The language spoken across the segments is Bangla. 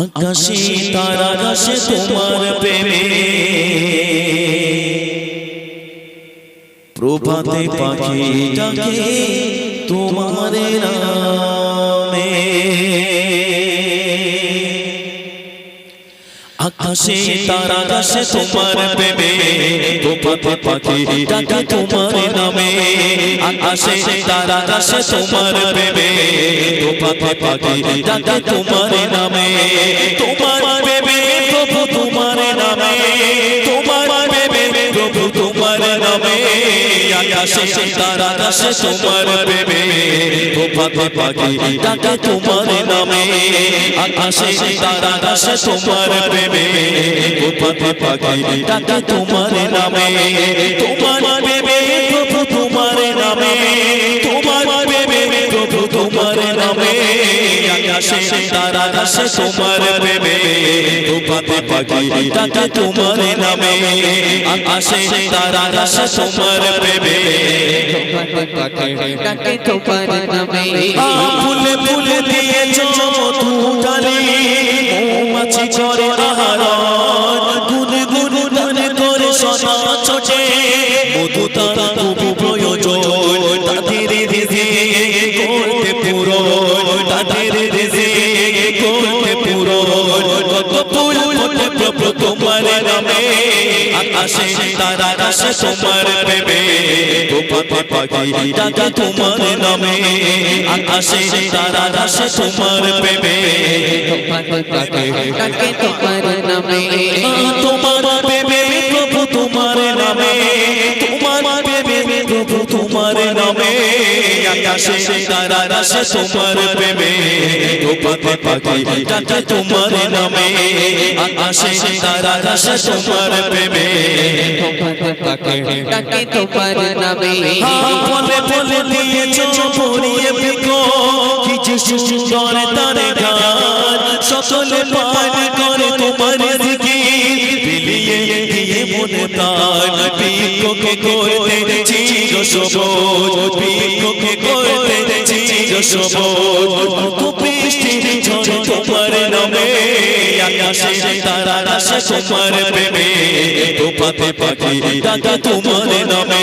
আকাশে তারা আকাশে তোমার প্রেমে। প্রভাতে পাখি ডাকে তোমার নামে আকাশে তারা আকাশে তোমার প্রেমে প্রভাতে পাখি, ডাকে তোমার নামে। আকাশে তারা আকাশে তোমার প্রেমে প্রভাতে পাখি, ডাকে তোমার নামে। তোমার আকাশে তারা আসে তোমার প্রেমে। প্রভাতে পাখি ডাকে তোমার নামে। আকাশে তারা আসে তোমার প্রেমে। প্রভাতে পাখি ডাকে তোমার নামে। তোমার প্রেমে তোমার নামে। তোমার তোমার নামে আকাশে তারা আকাশে তোমার প্রেমে। প্রভাতে পাখি ডাকে তোমার নামে আকাশে তারা আকাশে তোমার প্রেমে। ডাকে তোমার নামে। ফুলে ফুলে দিয়েছ ডালি মৌমাছি করে আহার। গুন গুন গুন করে সদা ছোটে। মধু তারা আকাশে তারা আসে তোমার প্রেমে গোপাতে পাখি ডাকে তোমার নামে আকাশে তারা আসে তোমার প্রেমে ডাকে তোমার নামে তোমার প্রেমে প্রভু তোমার নামে তোমার প্রেমে প্রভু তোমার নামে আকাশে তারা আকাশে তোমার প্রেমে গোপাতে পাখি ডাকা তোমার নামে আকাশে তারা আকাশে তোমার প্রেমে ডাকে তোমার নামে বলে বলে দিয়েছ পড়িয়ে বিকো কি যে সুন্দর তারে গান সকলে পান করে তোমার দিকে বিলিয়ে দিয়ে মনে তার বিকোকে করতে চির সবুজ বিকোকে করতে চির সবুজ কত বৃষ্টি ঝড় তোমার নামে আকাশে তারা আকাশে তোমার প্রেমে তোপাতে পাখি ডাকা তোমার নামে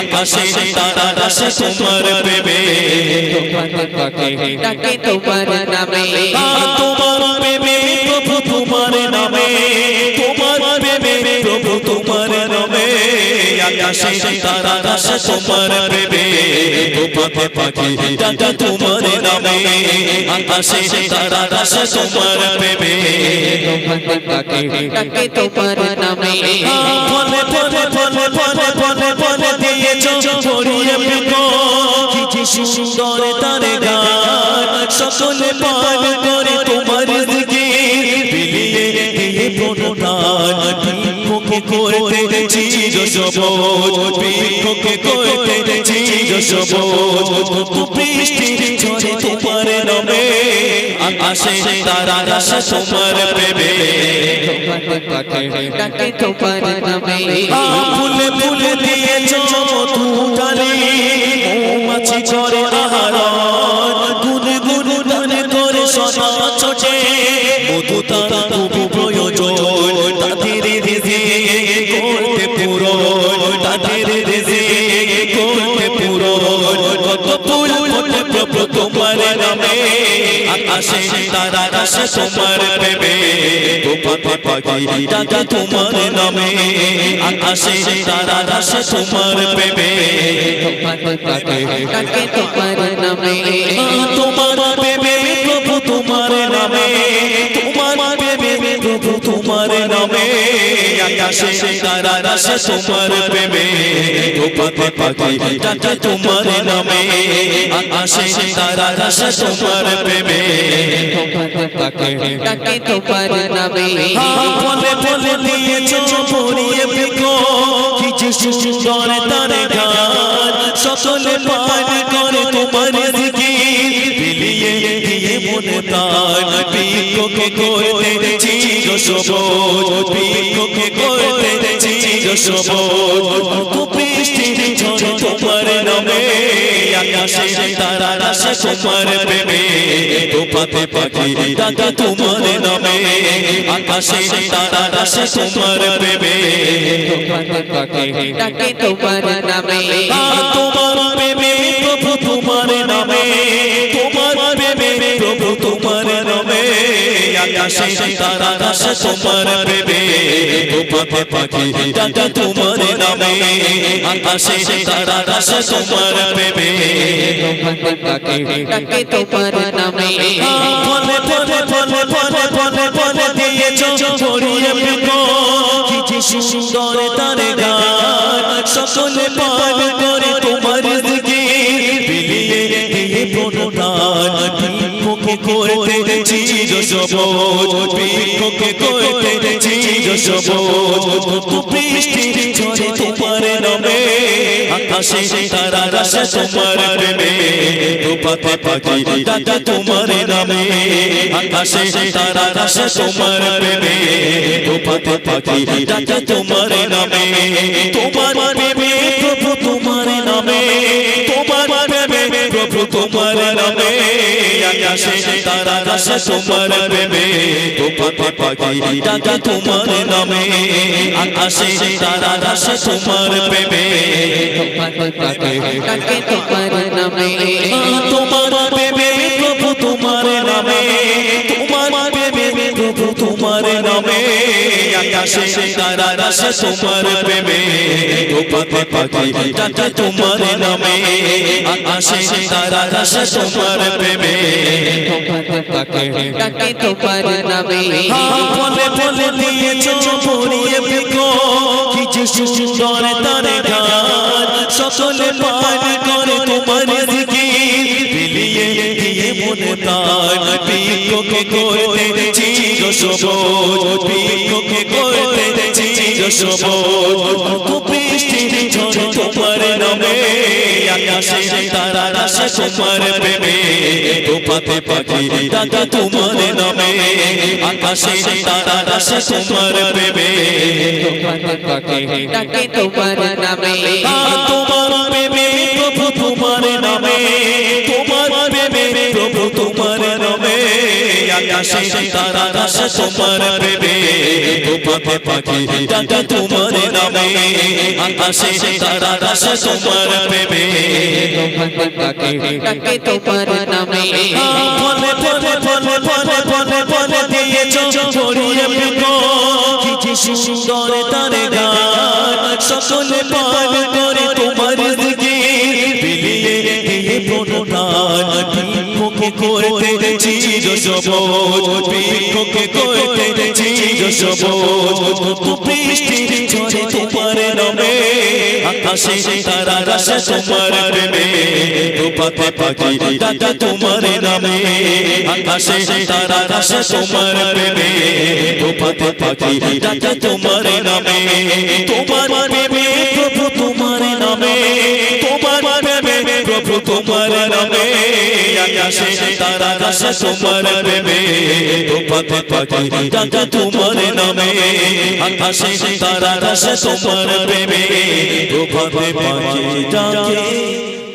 আকাশে তারা আকাশে তোমার প্রেমে। ডাকে তোমার নামে। তোমার প্রেমে প্রভু তোমার নামে তোমার প্রেমে প্রভু তোমার নামে। আকাশে তারা আকাশে তোমার প্রেমে তোপাতে পাখি ডাকা তোমার নামে আকাশে তারা আকাশে তোমার প্রেমে ডাকে তোমার নামে ফলে ফলে ফলে ফলে ফলে ফলে দিয়েছ ছড়িয়ে পিকো কি সুন্দর তারে গান সকলে পান করে তোমার দিকে বিলিয়ে দিয়ে করতে চির সবুজ ভিক্ষুকে করতে চির সবুজ বৃষ্টি ঝরে তোমার নামে আকাশে তারা আকাশে তোমার প্রেমে ডাকে তোমার নামে। ফুলে ফুলে দিয়েছ ডালি মৌমাছি করে আহার। নামে আকাশে তারা আকাশে তোমার প্রেমে গোপাতে পাখি ডাকা তোমার নামে। আকাশে তারা আকাশে তোমার প্রেমে ডাকে তোমার নামে। তোমার প্রেমে প্রভু তোমার নামে। তোমার প্রেমে প্রভু নামে আকাশে তারা আকাশে তোমার প্রেমে। গোপাতে পাখি ডাকা তোমার নামে। আকাশে তারা আকাশে তোমার প্রেমে। ডাকে তোমার নামে। বলে বলে দিয়েছ পড়িয়ে বিকো কি যে সুন্দর তারে গান। সকলে পান করে তোমার তার বিকোকে করতে চির সবুজ বিকোকে করতে চির সবুজ। কত ঝরে তোমার নামে আকাশে তারা রাশে তোমার প্রেমে। তোপাতে পাখি ডাকে তোমার নামে আকাশে তারা রাশে তোমার প্রেমে। ডাকে তোমার নামে। তোমার প্রেমে প্রভু তোমার আকাশে তারা রাশে তোমার প্রেমে তোপাতে পাখি ডাকে তোমার নামে আকাশে তারা রাশে তোমার প্রেমে ডাকে তোমার নামে ফলে ফলে ফলে ফলে ফলে ফলে দিয়েছ ছড়িয়ে পিকো কি সুন্দর তার গান সকলে পান করে তোমার করতে চির সবুজ ভিক্ষুকে করতে চির সবুজ বৃষ্টি ঝরে তোমার নামে, আকাশে তারা রাশে তোমার প্রেমে। রূপাতে পাখি ডাকা তোমার নামে, আকাশে তারা রাশে তোমার প্রভু তোমার নামে আকাশে তারা রাশে তোমার প্রেমে রূপাতে পাখি ডাকা তোমার নামে আকাশে তারা রাশে তোমার প্রেমে তোমার নামে। তোমার প্রেমে প্রভু তোমার নামে তোমার প্রেমে প্রভু তোমার নামে। আকাশে তারা রাশে তোমার প্রেমে গোপাতে পাখি টাটা তোমার নামে আকাশে তারা রাশে তোমার প্রেমে ডাকে তোমার নামে ফলে ফলে দিয়েছ পড়িয়ে বিকো কি যে সুন্দর তার গান সকলে পান তার বিক্ষোকে করতে চির সবুজ বিক্ষোকে করতে চির সবুজ। কত বৃষ্টি ঝরে তোমার নামে আকাশে তারা রাশে তোমার প্রেমে। তোপাতে পাখি ডাকা তোমার নামে আকাশে তারা রাশে তোমার প্রেমে। ডাকে তোমার নামে। তোমার আকাশে তারা রাশে তোমার প্রেমে তোপাতে পাখি ডাকা তোমার নামে আকাশে তারা রাশে তোমার প্রেমে ডাকে তোমার নামে ফলে ফলে ফলে ফলে ফলে ফলে দিয়েছ ছড়িয়ে পিকো কি যে সুন্দর তার গান সকলে পান করে তোমার দিকে বিলিয়ে দিয়ে প্রণতান ভিক্ষুকে করতে চির সবুজ ভিক্ষুকে করতে চির সবুজ বৃষ্টি ঝরে তোমার নামে, আকাশে তারা রাশে তোমার প্রেমে, রূপাতে পাখি ডাকা তোমার নামে, আকাশে তারা রাশে তোমার প্রেমে, রূপাতে পাখি ডাকা তোমার নামে, তোমার প্রেমে প্রভু তোমার নামে, তোমার প্রেমে প্রভু তোমার নামে। আকাশে তারা রাশে তোমার প্রেমে রূপাতে পাখি ডাকা তোমার নামে। আকাশে তারা রাশে তোমার প্রেমে পাখি ডাকে